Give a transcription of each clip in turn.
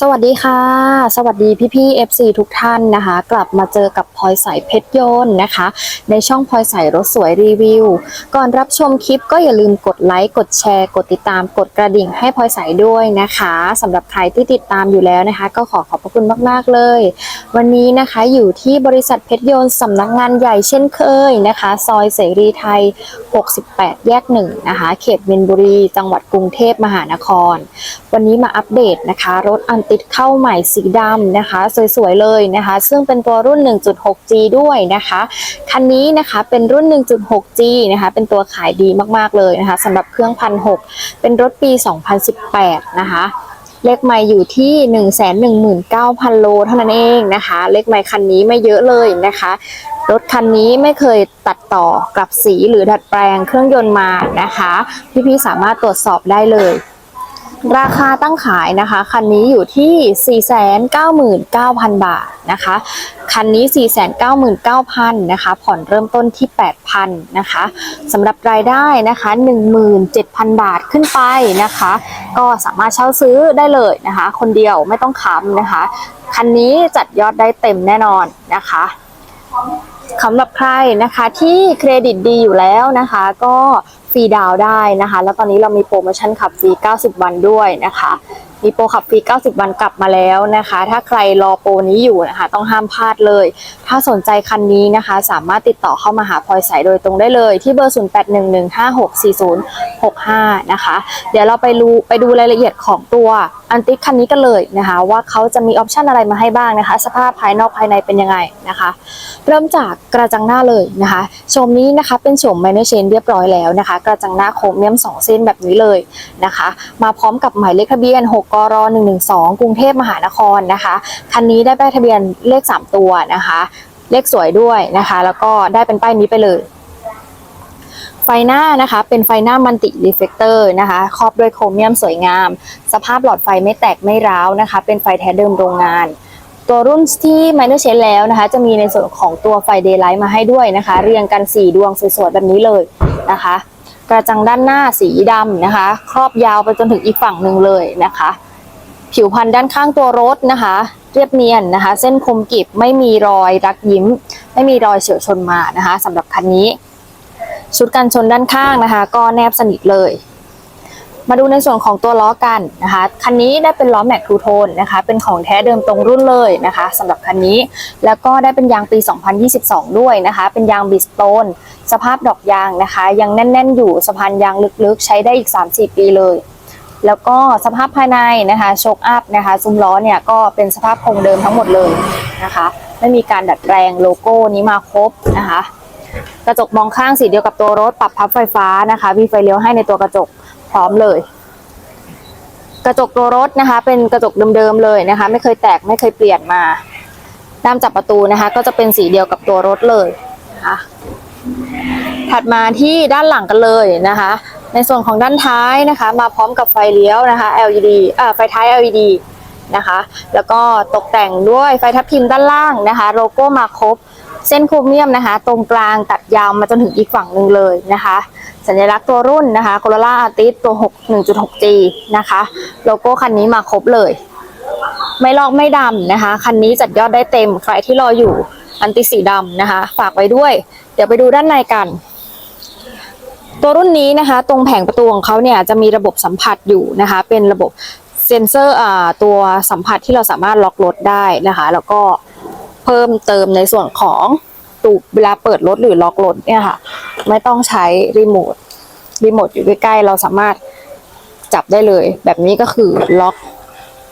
สวัสดีค่ะ สวัสดีพี่พี่ๆ FC ทุกท่านนะคะ กลับมาเจอกับพลอยใสเพชรยนต์นะคะ ในช่องพลอยใสรถสวยรีวิว ก่อนรับชมคลิปก็อย่าลืมกดไลค์กดแชร์กดติดตามกดกระดิ่งให้พลอยใสด้วยนะคะสำหรับใครที่ติดตามอยู่แล้วนะคะ ก็ขอขอบพระคุณมาก ๆ เลย วันนี้นะคะอยู่ที่บริษัทเพชรยนต์สำนักงานใหญ่เช่นเคยนะคะ ซอยเสรีไทย 68 แยกหนึ่งนะคะ เขตมินบุรี จังหวัดกรุงเทพมหานคร วันนี้มาอัปเดตนะคะ รถอันติดเข้าใหม่สีดำนะคะ สวยๆเลยนะคะ ซึ่งเป็นตัวรุ่น 1.6G ด้วยนะคะ คันนี้นะคะเป็นรุ่น 1.6G นะคะ เป็นตัวขายดีมากๆเลยนะคะสำหรับเครื่องพันหเป็นรถปี 2018 นะคะ เลขไม่อยู่ที่ 119,000 โลเท่านั้นเองนะคะ เลขไม่คันนี้ไม่เยอะเลยนะคะ รถคันนี้ไม่เคยตัดต่อกลับสีหรือดัดแปลงเครื่องยนต์มานะคะ พี่ๆสามารถตรวจสอบได้เลย ราคาตั้งขายนะคะ คันนี้อยู่ที่ 499,000 บาทนะคะ คันนี้ 499,000 นะคะ ผ่อนเริ่มต้นที่ 8,000 นะคะสำหรับรายได้นะคะ 17,000 บาทขึ้นไปนะคะ ก็สามารถเช่าซื้อได้เลยนะคะ คนเดียวไม่ต้องค้ำนะคะ คันนี้จัดยอดได้เต็มแน่นอนนะคะสำหรับใครนะคะที่เครดิตดีอยู่แล้วนะคะ ก็ ฟรีดาวได้นะคะ แล้วตอนนี้เรามีโปรโมชั่นขับฟรี 90 วันด้วยนะคะ มีโปรขับฟรี 90 วันกลับมาแล้วนะคะ ถ้าใครรอโปรนี้อยู่นะคะ ต้องห้ามพลาดเลย ถ้าสนใจคันนี้นะคะ สามารถติดต่อเข้ามาหาพลอยสายโดยตรงได้เลยที่เบอร์ 0811564065 นะคะ เดี๋ยวเราไปดูไปดูรายละเอียดของตัวอันติคันนี้กันเลยนะคะ ว่าเขาจะมีออปชันอะไรมาให้บ้างนะคะ สภาพภายนอกภายในเป็นยังไงนะคะ เริ่มจากกระจังหน้าเลยนะคะโฉมนี้นะคะเป็นโฉมไมเนอร์เชนเรียบร้อยแล้วนะคะ กระจังหน้าโครเมียม 2 เส้นแบบนี้เลยนะคะ มาพร้อมกับหมายเลขทะเบียน6กร112 กรุงเทพมหานครนะคะ คันนี้ได้ป้ายทะเบียนเลข 3 ตัวนะคะ เลขสวยด้วยนะคะ แล้วก็ได้เป็นป้ายนี้ไปเลย ไฟหน้านะคะ เป็นไฟหน้ามันติรีเฟกเตอร์นะคะ ครอบด้วยโครเมียมสวยงาม สภาพหลอดไฟไม่แตกไม่ร้าวนะคะ เป็นไฟแท้เดิมโรงงานตัวรุ่นที่ Minor Change แล้วนะคะ จะมีในส่วนของตัวไฟ Daylight มาให้ด้วยนะคะ เรียงกัน 4 ดวงสวยๆแบบนี้เลยนะคะ กระจังด้านหน้าสีดำนะคะ ครอบยาวไปจนถึงอีกฝั่งหนึ่งเลยนะคะ ผิวพันธุ์ด้านข้างตัวรถนะคะ เรียบเนียนนะคะ เส้นคมกริบไม่มีรอยรักยิ้ม ไม่มีรอยเฉียวชนมานะคะสำหรับคันนี้ ชุดกันชนด้านข้างนะคะ ก็แนบสนิทเลย มาดูในส่วนของตัวล้อกันนะคะ คันนี้ได้เป็นล้อแม็กทูโทนนะคะ เป็นของแท้เดิมตรงรุ่นเลยนะคะสำหรับคันนี้ แล้วก็ได้เป็นยางปี 2022 ด้วยนะคะ เป็นยางบิสโตนสภาพดอกยางนะคะ ยังแน่น ๆ อยู่สะพานยางลึกๆ ใช้ได้อีก 3-4 ปีเลยแล้วก็สภาพภายในนะคะโชคอัพนะคะซุ้มล้อเนี่ยก็เป็นสภาพคงเดิมทั้งหมดเลยนะคะ ไม่มีการดัดแปลงโลโก้นี้มาครบนะคะ กระจกมองข้างสีเดียวกับตัวรถปรับพับไฟฟ้านะคะมีไฟเลี้ยวให้ในตัวกระจก พร้อมเลย กระจกตัวรถนะคะ เป็นกระจกเดิมๆเลยนะคะ ไม่เคยแตกไม่เคยเปลี่ยนมาด้ามจับประตูนะคะ ก็จะเป็นสีเดียวกับตัวรถเลยนะคะถัดมาที่ด้านหลังกันเลยนะคะ ในส่วนของด้านท้ายนะคะ มาพร้อมกับไฟเลี้ยวนะคะ LED อ่าไฟท้าย LED นะคะ แล้วก็ตกแต่งด้วยไฟทับทิมด้านล่างนะคะ โลโก้มาครบ เส้นโครเมียมนะคะ ตรงกลางตัดยาวมาจนถึงอีกฝั่งหนึ่งเลยนะคะ สัญลักษณ์ตัวรุ่นนะคะ Corolla Altis ตัว 6 1.6G นะคะ โลโก้คันนี้มาครบเลย ไม่ลอกไม่ดำนะคะ คันนี้จัดยอดได้เต็ม ใครที่รออยู่อันติสีดำนะคะ ฝากไว้ด้วย เดี๋ยวไปดูด้านในกัน ตัวรุ่นนี้นะคะ ตรงแผงประตูของเขาเนี่ยจะมีระบบสัมผัสอยู่นะคะ เป็นระบบเซ็นเซอร์อ่าตัวสัมผัสที่เราสามารถล็อกรถได้นะคะ แล้วก็เพิ่มเติมในส่วนของ ตูเวลาเปิดรถหรือล็อกรถเนี่ยค่ะ ไม่ต้องใช้รีโมทรีโมทอยู่ใกล้ๆเราสามารถจับได้เลย แบบนี้ก็คือล็อก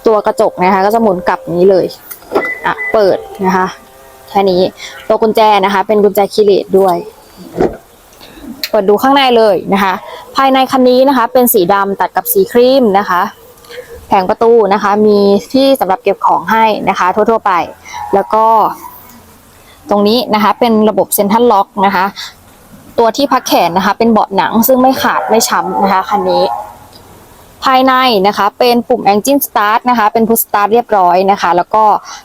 ตัวกระจกนะคะ ก็จะหมุนกลับนี้เลยอะเปิดนะคะแค่นี้ตัวกุญแจนะคะ เป็นกุญแจคีย์เลสด้วยเปิดดูข้างในเลยนะคะ ภายในคันนี้นะคะ เป็นสีดำตัดกับสีครีมนะคะ แผงประตูนะคะ มีที่สำหรับเก็บของให้นะคะ ทั่ว ๆ ไป แล้วก็ ตรงนี้นะคะ เป็นระบบเซ็นทรัลล็อกนะคะ ตัวที่พักแขนนะคะ เป็นเบาะหนังซึ่งไม่ขาดไม่ช้ำนะคะคันนี้ ภายในนะคะเป็นปุ่ม Engine Start นะคะ เป็น Push Start เรียบร้อยนะคะ แล้วก็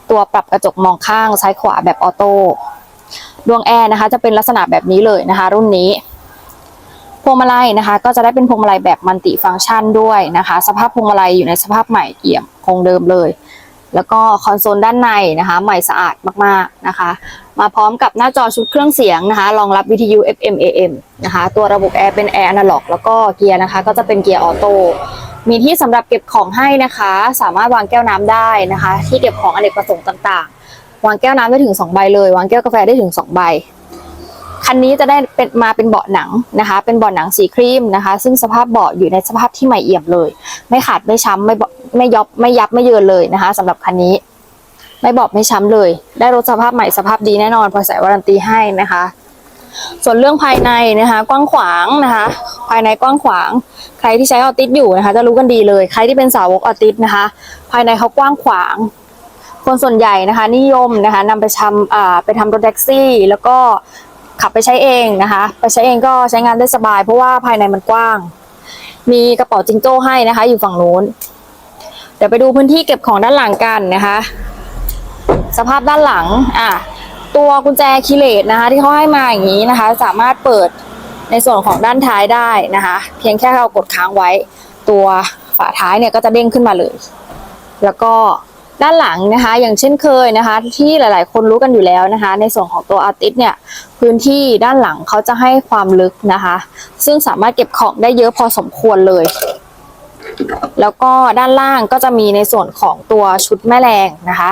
ตัวปรับกระจกมองข้างซ้ายขวาแบบออโต้ดวงแอร์นะคะ จะเป็นลักษณะแบบนี้เลยนะคะ รุ่นนี้พวงมาลัยนะคะ ก็จะได้เป็นพวงมาลัยแบบมัลติฟังก์ชันด้วยนะคะ สภาพพวงมาลัยอยู่ในสภาพใหม่เอี่ยมคงเดิมเลย แล้วก็คอนโซลด้านในนะคะ ใหม่สะอาดมากๆนะคะ มาพร้อมกับหน้าจอชุดเครื่องเสียงนะคะรองรับวิทยุ FM AM นะคะ ตัวระบบแอร์เป็นแอร์อนาล็อกแล้วก็เกียร์นะคะ ก็จะเป็นเกียร์ออโต้มีที่สำหรับเก็บของให้นะคะ สามารถวางแก้วน้ำได้นะคะ ที่เก็บของอเนกประสงค์ต่างๆ วางแก้วน้ำได้ถึง 2 ใบเลย วางแก้วกาแฟได้ถึง 2 ใบ คันนี้จะได้เป็นมาเป็นเบาะหนังนะคะ เป็นเบาะหนังสีครีมนะคะ ซึ่งสภาพเบาะอยู่ในสภาพที่ใหม่เอี่ยมเลย ไม่ขาดไม่ช้ำไม่ไม่ยบไม่ยับไม่เยินเลยนะคะสำหรับคันนี้ ไม่บอบไม่ช้ำเลย ได้รถสภาพใหม่สภาพดีแน่นอนพอใส่วารันตีให้นะคะ ส่วนเรื่องภายในนะคะ กว้างขวางนะคะ ภายในกว้างขวาง ใครที่ใช้ออติสอยู่นะคะ จะรู้กันดีเลย ใครที่เป็นสาวกออติสนะคะ ภายในเขากว้างขวางคนส่วนใหญ่นะคะนิยมนะคะนำไปทำไปทำรถแท็กซี่ แล้วก็ ขับไปใช้เองนะคะ ไปใช้เองก็ใช้งานได้สบาย เพราะว่าภายในมันกว้าง มีกระเป๋าจิงโจ้ให้นะคะ อยู่ฝั่งนู้น เดี๋ยวไปดูพื้นที่เก็บของด้านหลังกันนะคะ สภาพด้านหลังอะตัวกุญแจคีเลสนะคะ ที่เขาให้มาอย่างนี้นะคะ สามารถเปิดในส่วนของด้านท้ายได้นะคะ เพียงแค่เรากดค้างไว้ ตัวฝาท้ายเนี่ยก็จะเด้งขึ้นมาเลย แล้วก็ ด้านหลังนะคะ อย่างเช่นเคยนะคะ ที่หลาย ๆ คนรู้กันอยู่แล้วนะคะ ในส่วนของตัวอาร์ติสเนี่ยพื้นที่ด้านหลังเขาจะให้ความลึกนะคะ ซึ่งสามารถเก็บของได้เยอะพอสมควรเลย แล้วก็ด้านล่างก็จะมีในส่วนของตัวชุดแม่แรงนะคะ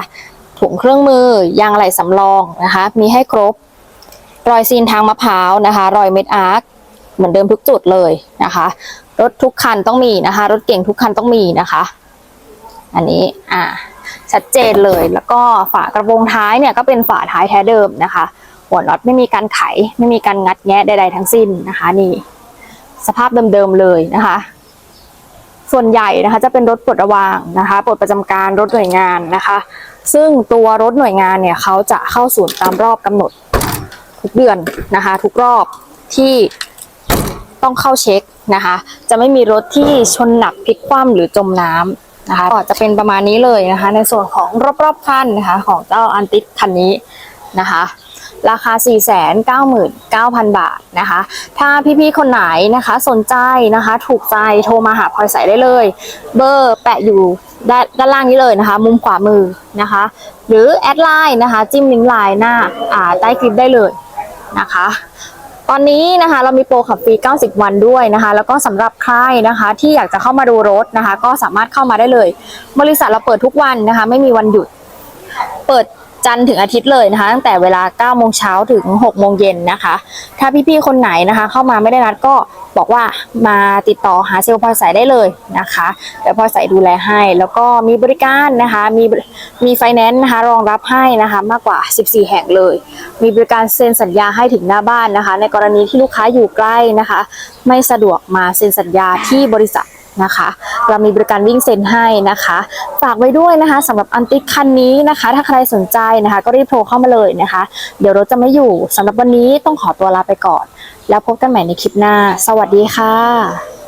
ถุงเครื่องมือยางไหล่สำรองนะคะ มีให้ครบ รอยซีนทางมะพร้าวนะคะ รอยเม็ดอาร์คเหมือนเดิมทุกจุดเลยนะคะ รถทุกคันต้องมีนะคะ รถเก่งทุกคันต้องมีนะคะ อันนี้อ่า ชัดเจนเลย แล้วก็ฝากระโปรงท้ายเนี่ยก็เป็นฝาท้ายแท้เดิมนะคะ หัวน็อตไม่มีการไข ไม่มีการงัดแงะใดๆทั้งสิ้นนะคะนี่ สภาพเดิมๆเลยนะคะ ส่วนใหญ่นะคะจะเป็นรถปลดระวางนะคะปลดประจำการรถหน่วยงานนะคะ ซึ่งตัวรถหน่วยงานเนี่ยเขาจะเข้าศูนย์ตามรอบกำหนดทุกเดือนนะคะ ทุกรอบที่ต้องเข้าเช็คนะคะ จะไม่มีรถที่ชนหนักพลิกคว่ำหรือจมน้ำ นะคะก็จะเป็นประมาณนี้เลยนะคะ ในส่วนของรอบๆคันนะคะ ของเจ้าอันติสคันนี้นะคะราคา 499,000 บาทนะคะ ถ้าพี่ๆ คนไหนนะคะสนใจนะคะ ถูกใจโทรมาหาพลอยใสได้เลย เบอร์แปะอยู่ด้านด้านล่างนี้เลยนะคะ มุมขวามือนะคะ หรือแอดไลน์นะคะ จิ้มลิงก์ไลน์หน้าอ่าใต้คลิปได้เลยนะคะ ตอนนี้นะคะเรามีโปรขับฟรี 90 วันด้วยนะคะ แล้วก็สำหรับใครนะคะที่อยากจะเข้ามาดูรถนะคะ ก็สามารถเข้ามาได้เลย บริษัทเราเปิดทุกวันนะคะ ไม่มีวันหยุด เปิด จันทร์ถึงอาทิตย์เลยนะคะ ตั้งแต่เวลา9โมงเช้าถึง6โมงเย็นนะคะ ถ้าพี่ๆคนไหนนะคะ เข้ามาไม่ได้นัดก็บอกว่ามาติดต่อหาเซลล์พลอยใสได้เลยนะคะเดี๋ยวพลอยใสดูแลให้ แล้วก็มีบริการนะคะ มีมีไฟแนนซ์นะคะรองรับให้นะคะมากกว่า 14 แห่งเลย มีบริการเซ็นสัญญาให้ถึงหน้าบ้านนะคะ ในกรณีที่ลูกค้าอยู่ใกล้นะคะ ไม่สะดวกมาเซ็นสัญญาที่บริษัท นะคะ เรามีบริการวิ่งเซ็นให้นะคะ ฝากไว้ด้วยนะคะสำหรับอันติคันนี้นะคะ ถ้าใครสนใจนะคะ ก็รีบโทรเข้ามาเลยนะคะ เดี๋ยวรถจะไม่อยู่สำหรับวันนี้ต้องขอตัวลาไปก่อน แล้วพบกันใหม่ในคลิปหน้า สวัสดีค่ะ